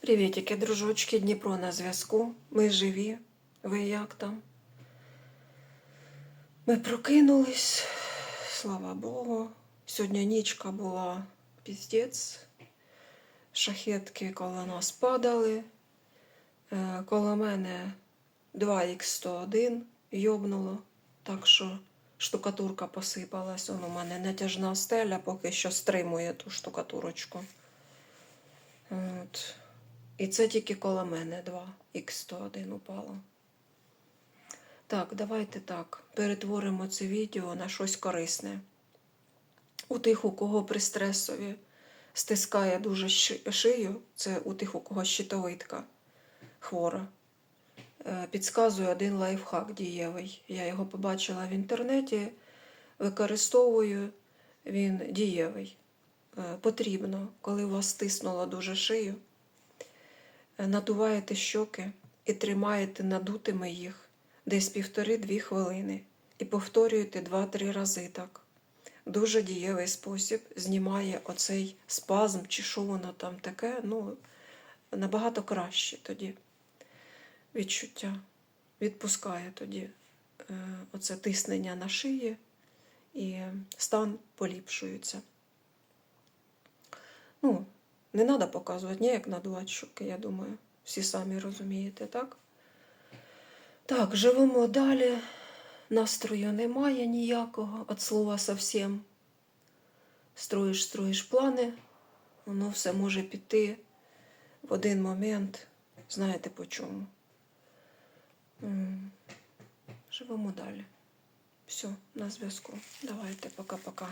Привітики, дружочки, Дніпро на зв'язку. Ми живі. Ви як там? Ми прокинулись, слава Богу. Сьогодні нічка була піздець. Шахетки коло нас падали. Е, Коло мене 2х101 йобнуло. Так що штукатурка посипалась. Он у мене натяжна стеля поки що стримує ту штукатурочку. От. І це тільки коло мене 2х101 упало. Так, давайте так. Перетворимо це відео на щось корисне. У тих, у кого при стресові стискає дуже шию, це у тих, у кого щитовидка хвора. Е, один лайфхак дієвий. Я його побачила в інтернеті, використовую, він дієвий. Е, Потрібно, коли у вас стиснуло дуже шию, надуваєте щоки і тримаєте надутими їх десь півтори-дві хвилини і повторюєте два-три рази так. Дуже дієвий спосіб знімає оцей спазм, чи що воно там таке, ну, набагато краще тоді відчуття. Відпускає тоді е, оце тиснення на шиї і стан поліпшується. Ну, не треба показувати, ні, як надувати щоки, я думаю. Всі самі розумієте, так? Так, живемо далі. Настрою немає ніякого, від слова совсем. Строїш, строїш плани, воно все може піти в один момент, знаєте по чому. Живемо далі. Все, на зв'язку. Давайте, пока-пока.